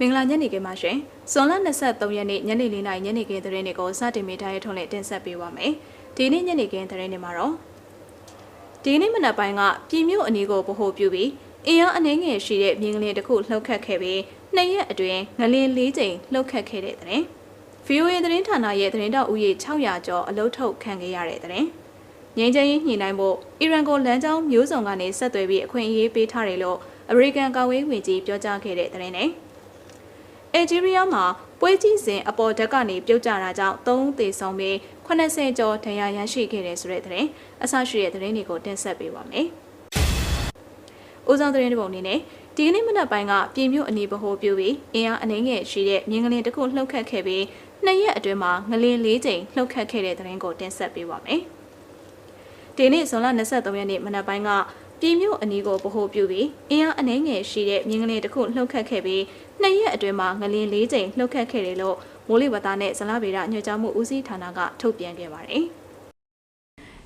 မင်္ဂလာညနေခင်းပါရှင်။ဇွန်လ23ရက်နေ့ညနေ4နာရီညနေခင်းသတင်းတွေကိုစတင်မိထားရထုံးနဲ့တင်ဆက်ပေးပါမယ်။ဒီနေ့ညနေခင်းသတင်းတွေမှာတော့ဒီနေ့မနက်ပိုင်းကပြည်မြို့အနီးကိုဗဟိုပြုပြီးအင်အားအနှင်းငယ်ရှိတဲ့မြင်းကလေးတစ်ခုလှုပ်ခတ်ခဲ့ပြီးနှစ်ရက်အတွင်းငလင်း၄ကြိမ်လှုပ်ခတ်ခဲ့တဲ့တဲ့။ VOA သတင်းဌာနရဲ့သတင်းတောက်ဦးရေ600ကျော်အလုထုတ်ခံခဲ့ရတဲ့တဲ့။ငင်းချင်ရင်ညှိနှိုင်းဖို့အီရန်ကိုလမ်းကြောင်းမျိုးစုံကနေဆက်သွယ်ပြီးအခွင့်အရေးပေးထားတယ်လို့အမေရိကန်ကာကွယ်ဝင်ကြီးပြောကြားခဲ့တဲ့တဲ့နဲ့ အယ်ဂျီးရီးယားမှာပွဲကြီးစဉ်အပေါ်ဓာတ်ကနေပြုတ်ကျတာကြောင့်၃ဦးသေဆုံးပြီး80ကျော်ဒဏ်ရာရရှိခဲ့တဲ့ဆိုတဲ့တဲ့အဆရှိတဲ့သတင်းတွေကိုတင်ဆက်ပေးပါမယ်။ဦးဆောင်သတင်းတစ်ပုံအနေနဲ့ဒီကနေ့မနက်ပိုင်းကပြည်မြို့အနီးဗဟိုပြုပြီးအင်အားအနှင်းငယ်ရှိတဲ့မြင်းကလေးတစ်ခုလှုပ်ခတ်ခဲ့ပြီးနှစ်ရက်အတွင်းမှာငလင်း၄ကြိမ်လှုပ်ခတ်ခဲ့တဲ့သတင်းကိုတင်ဆက်ပေးပါမယ်။ဒီနေ့ဇွန်လ23ရက်နေ့မနက်ပိုင်းကပြည်မြို့အနီးကိုဗဟိုပြုပြီးအင်အားအနှဲငယ်ရှိတဲ့မြင်းကလေးတစ်ခုလှုပ်ခတ်ခဲ့ပြီး နှစ်ရက်အတွင်းမှာငလင်း၄ကြိမ်လှုပ်ခတ်ခဲ့တယ်လို့မိုးလေဝသနဲ့ဇလဗေဒညွှန်ကြားမှုဦးစီးဌာနကထုတ်ပြန်ခဲ့ပါတယ်။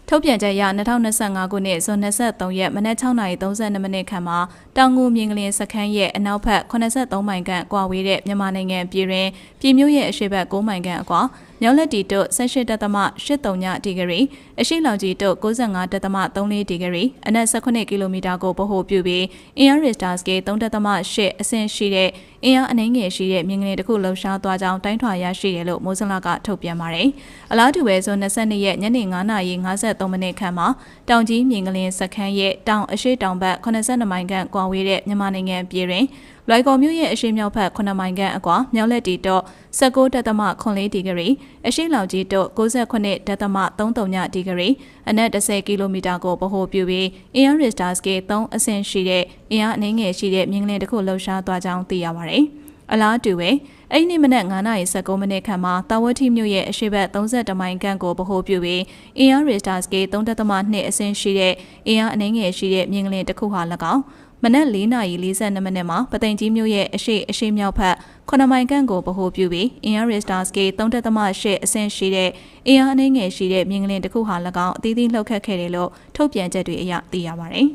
ထုတ်ပြန်ချက်အရ2025ခုနှစ်ဇွန်23ရက်မနက်6:32မိနစ်ခန့်မှာတောင်ငူမြင်းကလင်းစခန်းရဲ့အနောက်ဘက်83မိုင်ခန့်ကွာဝေးတဲ့မြန်မာနိုင်ငံပြည်တွင်ပြည်မြို့ရဲ့အရှေ့ဘက်9မိုင်ခန့်အကွာ မြောက်လက်တီတို့18.83ဒီဂရီအရှိလောင်ကြီးတို့95.34ဒီဂရီအနက်18ကီလိုမီတာကိုဗဟိုပြုပြီးအင်အားရစ်တာစကေ3.8အဆင့်ရှိတဲ့အင်အားအနှင်းငယ်ရှိတဲ့မြင်းကလေးတစ်ခုလှုပ်ရှားသွားကြောင်းတိုင်းထွာရရှိတယ်လို့မိုးစလကထုတ်ပြန်ပါတယ်။အလားတူပဲဇွန်22ရက်ညနေ9:53မိနစ်ခန့်မှာတောင်ကြီးမြင်းကလင်းစခန်းရဲ့တောင်အရှိတောင်ဘက်82မိုင်ခန့်ကွာဝေးတဲ့မြန်မာနိုင်ငံပြည်တွင်လွိုင်ကော်မြို့ရဲ့အရှိမြောက်ဘက်9မိုင်ခန့်အကွာမြောက်လက်တီတော့19.4ဒီဂရီအရှိလောင်ကြီးတော့69.33ဒီဂရီအနက်10ကီလိုမီတာကိုဗဟိုပြုပြီး Air Richter Scale 3အဆင့်ရှိတဲ့အင်အားအနည်းငယ်ရှိတဲ့မြင်းကလင်းတစ်ခုလှုပ်ရှားသွားကြောင်းသိရပါတယ်။အလားတူပဲအဲ့ဒီနေ့မနက်9:19မိနစ်ခန့်မှာတာဝတိမြို့ရဲ့အရှိတ်32မိုင်ခန့်ကိုဗဟိုပြုပြီးအင်အားရီစတာစကေ3.2အဆင့်ရှိတဲ့အင်အားအနည်းငယ်ရှိတဲ့မြင်းကလင်းတစ်ခုဟာ၎င်း မနက်4:42မိနစ်မှာပသိမ်ကြီးမြို့ရဲ့အရှိအရှိမြောက်ဘက်9မိုင်ခန့်ကိုဗဟိုပြုပြီးအင်အားရီစတာစကေ3.8အဆင့်ရှိတဲ့အင်အားအနည်းငယ်ရှိတဲ့မြင်းကလင်းတစ်ခုဟာ၎င်းအသီးသီးလှုပ်ခတ်ခဲ့တယ်လို့ထုတ်ပြန်ချက်တွေအရသိရပါတယ်။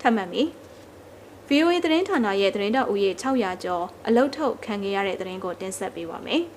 ထပ်မံပြီး VOA သတင်းဌာနရဲ့သတင်းတောက်ဦးရေ600ကျော်အလုတ်ထုတ်ခံခဲ့ရတဲ့သတင်းကိုတင်ဆက်ပေးပါမယ်။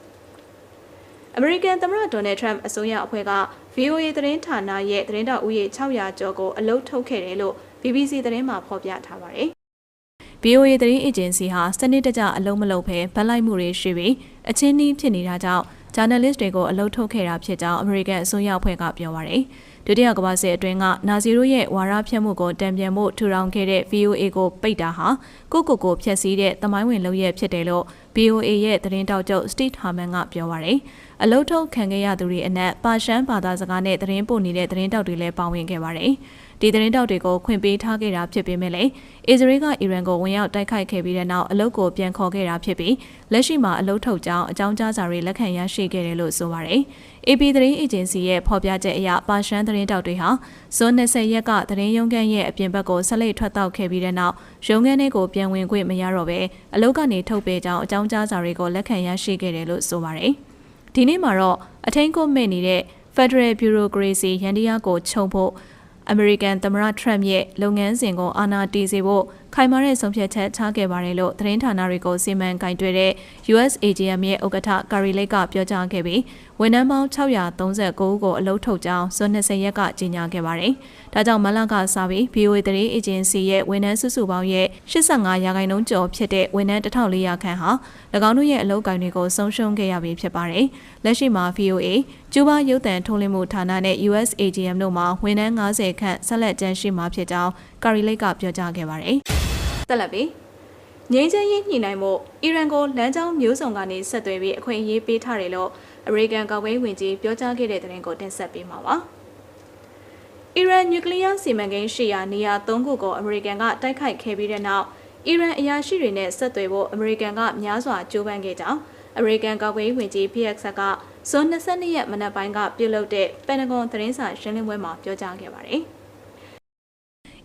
American သမ္မတ Donald Trump အစိုးရအဖွဲ့က VOA သတင်းဌာနရဲ့သတင်းတောက်ဦးရေ600ကျော်ကိုအလုတ်ထုတ်ခဲ့တယ်လို့ BBC သတင်းမှာဖော်ပြထားပါတယ်။ VOA သတင်းအေဂျင်စီဟာစနစ်တကျအလုံးမလုံးဖဲဗတ်လိုက်မှုတွေရှိပြီးအချင်းနှီးဖြစ်နေတာကြောင့်ဂျာနယ်လစ်တွေကိုအလုတ်ထုတ်ခဲ့တာဖြစ်ကြောင်း American အစိုးရအဖွဲ့ကပြောပါရယ်ဒုတိယကမ္ဘာစစ်အတွင်းကနာဇီတို့ရဲ့ဝါရဖြတ်မှုကိုတံပြန်မှုထူထောင်ခဲ့တဲ့ VOA ကိုပိတ်တာဟာကိုကိုကိုဖျက်ဆီးတဲ့သမိုင်းဝင်လုပ်ရဖြစ်တယ်လို့ VOA ရဲ့သတင်းတောက်ချုပ် Steve Harman ကပြောပါရယ် အလုတ်ထုတ်ခံခဲ့ရသူတွေအနက်ပါရှန်ဘာသာစကားနဲ့သတင်းပို့နေတဲ့သတင်းတောက်တွေလည်းပါဝင်ခဲ့ပါတယ်။ဒီသတင်းတောက်တွေကိုခွင့်ပေးထားခဲ့တာဖြစ်ပေမဲ့လည်းအစ္စရေးကအီရန်ကိုဝင်ရောက်တိုက်ခိုက်ခဲ့ပြီးတဲ့နောက်အလုတ်ကိုပြန်ခေါ်ခဲ့တာဖြစ်ပြီးလက်ရှိမှာအလုတ်ထုတ်ကြောင်းအကြောင်းကြားစာတွေလက်ခံရရှိခဲ့တယ်လို့ဆိုပါတယ်။ AP သတင်းအေဂျင်စီရဲ့ဖော်ပြချက်အရပါရှန်သတင်းတောက်တွေဟာဇွန်20ရက်ကသတင်းရုံးခန်းရဲ့အပြင်ဘက်ကိုဆက်လက်ထွက်တောက်ခဲ့ပြီးတဲ့နောက်ရုံးခန်းတွေကိုပြန်ဝင်ခွင့်မရတော့ဘဲအလုတ်ကနေထုတ်ပေးကြောင်းအကြောင်းကြားစာတွေကိုလက်ခံရရှိခဲ့တယ်လို့ဆိုပါတယ်။ ဒီနေ့မှာတော့အထင်းကိုမဲ့နေတဲ့ Federal Bureaucracy ရန်တရားကိုခြုံဖို့အမေရိကန်သမ္မတထရမ့်ရဲ့လုပ်ငန်းစဉ်ကိုအာဏာတည်စေဖို့ ခိုင်မာတဲ့ဆုံးဖြတ်ချက်ချခဲ့ပါတယ်လို့သတင်းဌာနတွေကိုစီမံကင်တွယ်တဲ့ USAGM ရဲ့ဥက္ကဋ္ဌကာရီလိတ်ကပြောကြားခဲ့ပြီးဝန်ထမ်းပေါင်း639ဦးကိုအလုပ်ထုတ်ကြောင်းဇွန်20ရက်ကကြေညာခဲ့ပါတယ်။ဒါကြောင့်မလကစားပြီး BOA သတင်းအေဂျင်စီရဲ့ဝန်ထမ်းစုစုပေါင်းရဲ့85ရာခိုင်နှုန်းကျော်ဖြစ်တဲ့ဝန်ထမ်း1400ခန့်ဟာ၎င်းတို့ရဲ့အလုပ်ကိုင်တွေကိုဆုံးရှုံးခဲ့ရပြီဖြစ်ပါတယ်။လက်ရှိမှာ VOA ကျူးဘာရုပ်သံထုတ်လွှင့်မှုဌာနနဲ့ USAGM တို့မှာဝန်ထမ်း90ခန့်ဆက်လက်ကျန်းရှိမှာဖြစ်ကြောင်းကာရီလိတ်ကပြောကြားခဲ့ပါတယ်။ တက်လက်ပြီးငြိမ်းချမ်းရေးညှိနှိုင်းမှုအီရန်ကိုလမ်းကြောင်းမျိုးစုံကနေဆက်သွယ်ပြီးအခွင့်အရေးပေးထားတယ်လို့အမေရိကန်ကာကွယ်ဝင်ကြီးပြောကြားခဲ့တဲ့သတင်းကိုတင်ဆက်ပေးမှာပါ။အီရန်နျူကလ িয়ার စီမံကိန်းရှိရာနေရာ၃ခုကိုအမေရိကန်ကတိုက်ခိုက်ခဲ့ပြီးတဲ့နောက်အီရန်အရာရှိတွေနဲ့ဆက်သွယ်ဖို့အမေရိကန်ကများစွာကြိုးပမ်းခဲ့ကြောင်းအမေရိကန်ကာကွယ်ဝင်ကြီး PX ကဇွန်22ရက်မနက်ပိုင်းကပြုလုပ်တဲ့ပန်တဂွန်သတင်းစာရှင်းလင်းပွဲမှာပြောကြားခဲ့ပါတယ်။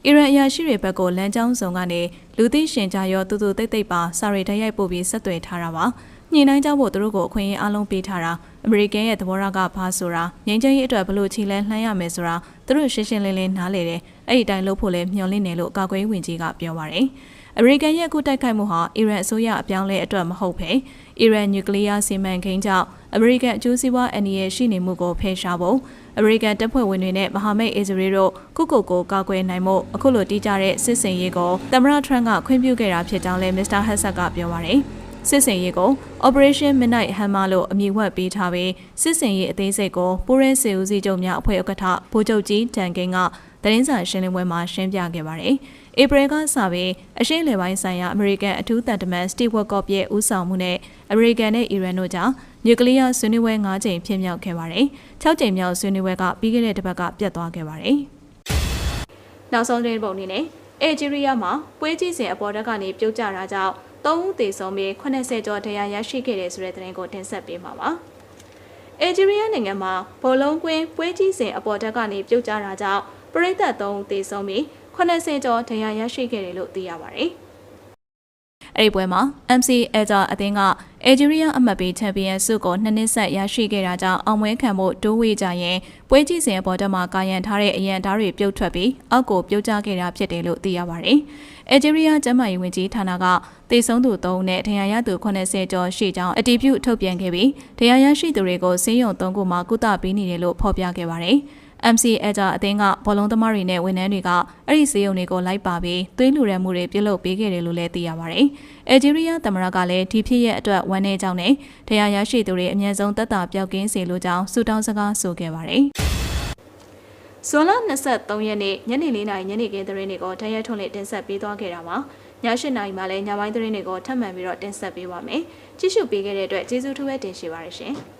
အီရန်အရာရှိတွေဘက်ကိုလမ်းကြောင်းစုံကနေလူသိရှင်ကြားရောတူတူတိတ်တိတ်ပါစာရီတရိုက်ပို့ပြီးဆက်သွယ်ထားတာပါ ညှိနှိုင်းကြဖို့သူတို့ကိုအခွင့်အရေးအလုံးပေးထားတာအမေရိကန်ရဲ့သဘောထားကဘာဆိုတာငြိမ်းချမ်းရေးအတွက်ဘလို့ချီလဲလှမ်းရမယ်ဆိုတာသူတို့ရှင်းရှင်းလင်းလင်းနားလေတယ်အဲ့ဒီတိုင်းလုပ်ဖို့လဲမျှော်လင့်နေလို့ကာကွယ်ဝင်ကြီးကပြောပါတယ်အမေရိကန်ရဲ့အခုတိုက်ခိုက်မှုဟာအီရန်အစိုးရအပြောင်းလဲအတွက်မဟုတ်ဘဲအီရန်နျူကလ িয়ার စီမံကိန်းကြောင့်အမေရိကန်အကျိုးစီးပွားအန္တရာယ်ရှိနေမှုကိုဖယ်ရှားဖို့အမေရိကန်တပ်ဖွဲ့ဝင်တွေနဲ့မဟာမိတ်အစ္စရေးတို့ကုကုကိုကာကွယ်နိုင်မှုအခုလိုတီးကြတဲ့စစ်စင်ရေးကိုသမ္မတထရန့်ကခွင့်ပြုခဲ့တာဖြစ်ကြောင်းလည်းမစ္စတာဟက်ဆက်ကပြောပါရယ် စစ်စင်ရေးကို Operation Midnight Hammer လို့အမည်ဝှက်ပေးထားပြီးစစ်စင်ရေးအသေးစိတ်ကိုပိုးရဲစေဦးစီးချုပ်များအဖွဲ့ဥက္ကဋ္ဌဗိုလ်ချုပ်ကြီးတန်ကင်းကသတင်းစာရှင်းလင်းပွဲမှာရှင်းပြခဲ့ပါတယ်။ဧပြီကစပြီးအရှေ့လေပိုင်းဆိုင်ရာအမေရိကန်အထူးတန်တမန်စတီဝက်ကော့ရဲ့ဦးဆောင်မှုနဲ့အမေရိကန်နဲ့အီရန်တို့ကြားနျူကလ িয়ার ဆွေးနွေးပွဲ၅ကြိမ်ဖြစ်မြောက်ခဲ့ပါတယ်။၆ကြိမ်မြောက်ဆွေးနွေးပွဲကပြီးခဲ့တဲ့တစ်ပတ်ကပြတ်သွားခဲ့ပါတယ်။နောက်ဆုံးသတင်းပုံအနေနဲ့အေဂျီးရီးယားမှာပွဲကြီးစဉ်အပေါ်တက်ကနေပြုတ်ကျတာကြောင့် ၃ဦးသေဆုံးပြီး80ကျော်ဒဏ်ရာရရှိခဲ့တဲ့ဆိုတဲ့သတင်းကိုတင်ဆက်ပေးမှာပါ။အေဂျီးရီးယားနိုင်ငံမှာဘောလုံးကွင်းပွဲကြီးစဉ်အပေါ်တက်ကနေပြုတ်ကျတာကြောင့်ပရိသတ်၃ဦးသေဆုံးပြီး80ကျော်ဒဏ်ရာရရှိခဲ့တယ်လို့သိရပါတယ်။ အဲ့ဒီပွဲမှာ MC Elder အသင်းကအေဂျီးရီးယားအမတ်ပေးချန်ပီယံဆုကိုနှစ်နှစ်ဆက်ရရှိခဲ့တာကြောင့်အောင်ပွဲခံဖို့တိုးဝေးကြရင်ပွဲကြည့်စဉ်အပေါ်တက်မှာကာယံထားတဲ့အရန်ဓာတ်တွေပြုတ်ထွက်ပြီးအောက်ကိုပြုတ်ကျခဲ့တာဖြစ်တယ်လို့သိရပါတယ်။အေဂျီးရီးယားကျန်းမာရေးဝန်ကြီးဌာနကတေဆုံးသူ3ဦးနဲ့ဒဏ်ရာရသူ80ကျော်ရှိကြောင်းအတည်ပြုထုတ်ပြန်ခဲ့ပြီးဒဏ်ရာရရှိသူတွေကိုစင်းရုံ3ခုမှာကုသပေးနေတယ်လို့ဖော်ပြခဲ့ပါတယ်။ MC အကြအသင်းကဘောလုံးသမားတွေနဲ့ဝန်ထမ်းတွေကအဲ့ဒီစေယုံတွေကိုလိုက်ပါပြီးသွေးလှူဒန်းမှုတွေပြုလုပ်ပေးခဲ့တယ်လို့လည်းသိရပါတယ်။အယ်ဂျီးရီးယားသမ္မတကလည်းဒီဖြစ်ရဲ့အတွက်ဝမ်းနည်းကြောင်းနဲ့တရားရရှိသူတွေအမြင့်ဆုံးသက်သာပြောက်ကင်းစေလိုကြောင်းဆုတောင်းစကားဆိုခဲ့ပါတယ်။ဇွန်လ23ရက်နေ့ညနေ4နာရီညနေခင်းသတင်းတွေကိုတရက်ထွန်းလေးတင်ဆက်ပေးသွားခဲ့တာမှာည8နာရီမှလည်းညပိုင်းသတင်းတွေကိုထပ်မံပြီးတော့တင်ဆက်ပေးပါမယ်။ကြည့်ရှုပေးခဲ့တဲ့အတွက်ကျေးဇူးထူးပဲတင်ရှိပါရရှင်။